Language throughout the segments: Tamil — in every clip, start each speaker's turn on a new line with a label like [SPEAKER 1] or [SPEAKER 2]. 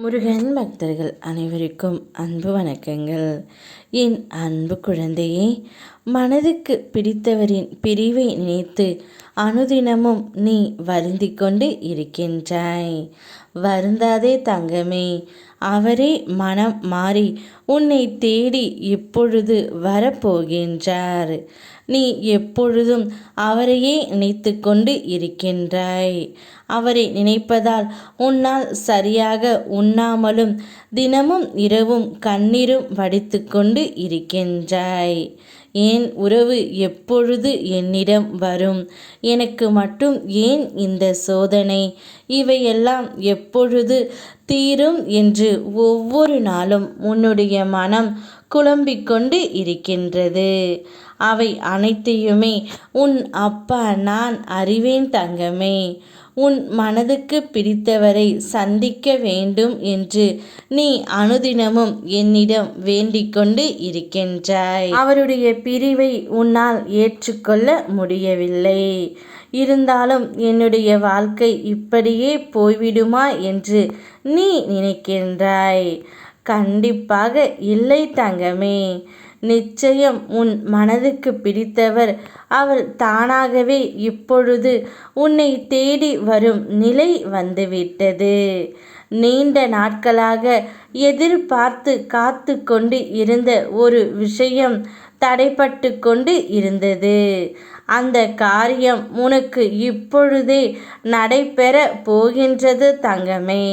[SPEAKER 1] முருகன் பக்தர்கள் அனைவருக்கும் அன்பு வணக்கங்கள். என் அன்பு குழந்தையே மனதுக்கு பிடித்தவரின் பிரிவை நினைத்து அனுதினமும் நீ வருந்தி கொண்டு இருக்கின்றாய். வருந்தாதே தங்கமே அவரே மனம் மாறி உன்னை தேடி இப்பொழுது வரப்போகின்றார். நீ எப்பொழுதும் அவரையே நினைத்து கொண்டு இருக்கின்றாய். அவரை நினைப்பதால் உன்னால் சரியாக உண்ணாமலும் தினமும் இரவும் கண்ணீரும் வடித்து கொண்டு இருக்கின்றாய். ஏன் உறவு எப்பொழுது என்னிடம் வரும்? எனக்கு மட்டும் ஏன் இந்த சோதனை? இவையெல்லாம் எப்பொழுது தீரும் என்று ஒவ்வொரு நாளும் உன்னுடைய மனம் குழம்பிக் கொண்டு இருக்கின்றது. அவை அனைத்தையுமே உன் அப்பா நான் அறிவேன் தங்கமே. உன் மனதுக்கு பிடித்தவரை சந்திக்க வேண்டும் என்று நீ அனுதினமும் என்னிடம் வேண்டிக்கொண்டு இருக்கின்றாய். அவருடைய பிரிவை உன்னால் ஏற்றுக்கொள்ள முடியவில்லை. இருந்தாலும் என்னுடைய வாழ்க்கை இப்படியே போய்விடுமா என்று நீ நினைக்கின்றாய். கண்டிப்பாக இல்லை தங்கமே. நிச்சயம் உன் மனதுக்கு பிடித்தவர் அவள் தானாகவே இப்பொழுது உன்னை தேடி வரும் நிலை வந்துவிட்டது. நீண்ட நாட்களாக எதிர்பார்த்து காத்து கொண்டு இருந்த ஒரு விஷயம் தடைப்பட்டு கொண்டு இருந்தது. அந்த காரியம் உனக்கு இப்பொழுதே நடைபெற போகின்றது தங்கமே.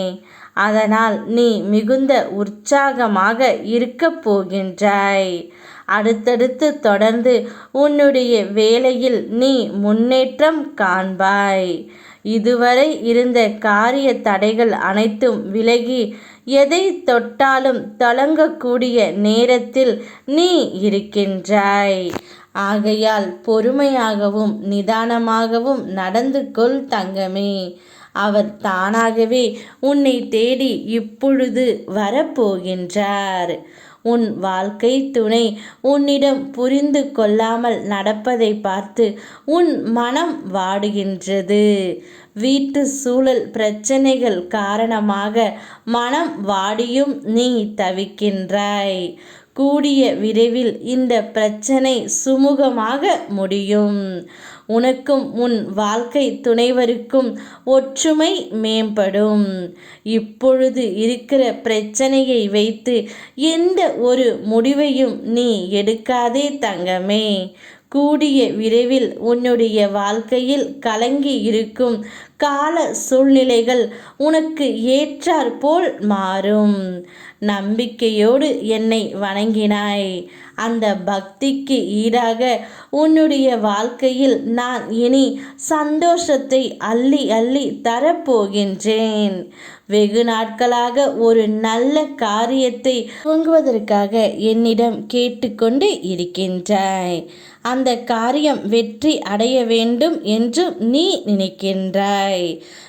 [SPEAKER 1] அதனால் நீ மிகுந்த உற்சாகமாக இருக்கப் போகின்றாய். அடுத்தடுத்து தொடர்ந்து உன்னுடைய வேலையில் நீ முன்னேற்றம் காண்பாய். இதுவரை இருந்த காரிய தடைகள் அனைத்தும் விலகி எதை தொட்டாலும் தொடங்கக்கூடிய நேரத்தில் நீ இருக்கின்றாய். ஆகையால் பொறுமையாகவும் நிதானமாகவும் நடந்து கொள் தங்கமே. அவர் தானாகவே உன்னை தேடி இப்பொழுது வரப்போகின்றார். உன் வாழ்க்கை துணை உன்னிடம் புரிந்து கொள்ளாமல் நடப்பதை பார்த்து உன் மனம் வாடுகின்றது. வீட்டு சூழல் பிரச்சனைகள் காரணமாக மனம் வாடியும் நீ தவிக்கின்றாய். கூடிய விரைவில் இந்த பிரச்சனை சுமூகமாக முடியும். உனக்கும் உன் வாழ்க்கை துணைவருக்கும் ஒற்றுமை மேம்படும். இப்பொழுது இருக்கிற பிரச்சனையை வைத்து எந்த ஒரு முடிவையும் நீ எடுக்காதே தங்கமே. கூடிய விரைவில் உன்னுடைய வாழ்க்கையில் கலங்கி இருக்கும் கால சூழ்நிலைகள் உனக்கு ஏற்றாற்போல் மாறும். நம்பிக்கையோடு என்னை வணங்கினாய். அந்த பக்திக்கு ஈடாக உன்னுடைய வாழ்க்கையில் நான் இனி சந்தோஷத்தை அள்ளி அள்ளி தரப்போகின்றேன். வெகு நாட்களாக ஒரு நல்ல காரியத்தை துவங்குவதற்காக என்னிடம் கேட்டுக்கொண்டு இருக்கின்றாய். அந்த காரியம் வெற்றி அடைய வேண்டும் என்று நீ நினைக்கின்றாய்.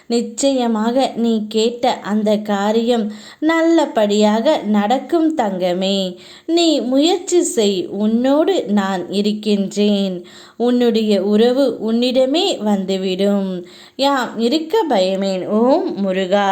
[SPEAKER 1] நிச்சயமாக நீ கேட்ட அந்த காரியம் நல்லபடியாக நடக்கும் தங்கமே. நீ முயற்சி செய் உன்னோடு நான் இருக்கின்றேன். உன்னுடைய உறவு உன்னிடமே வந்துவிடும். யாம் இருக்க பயமேன் ஓம் முருகா.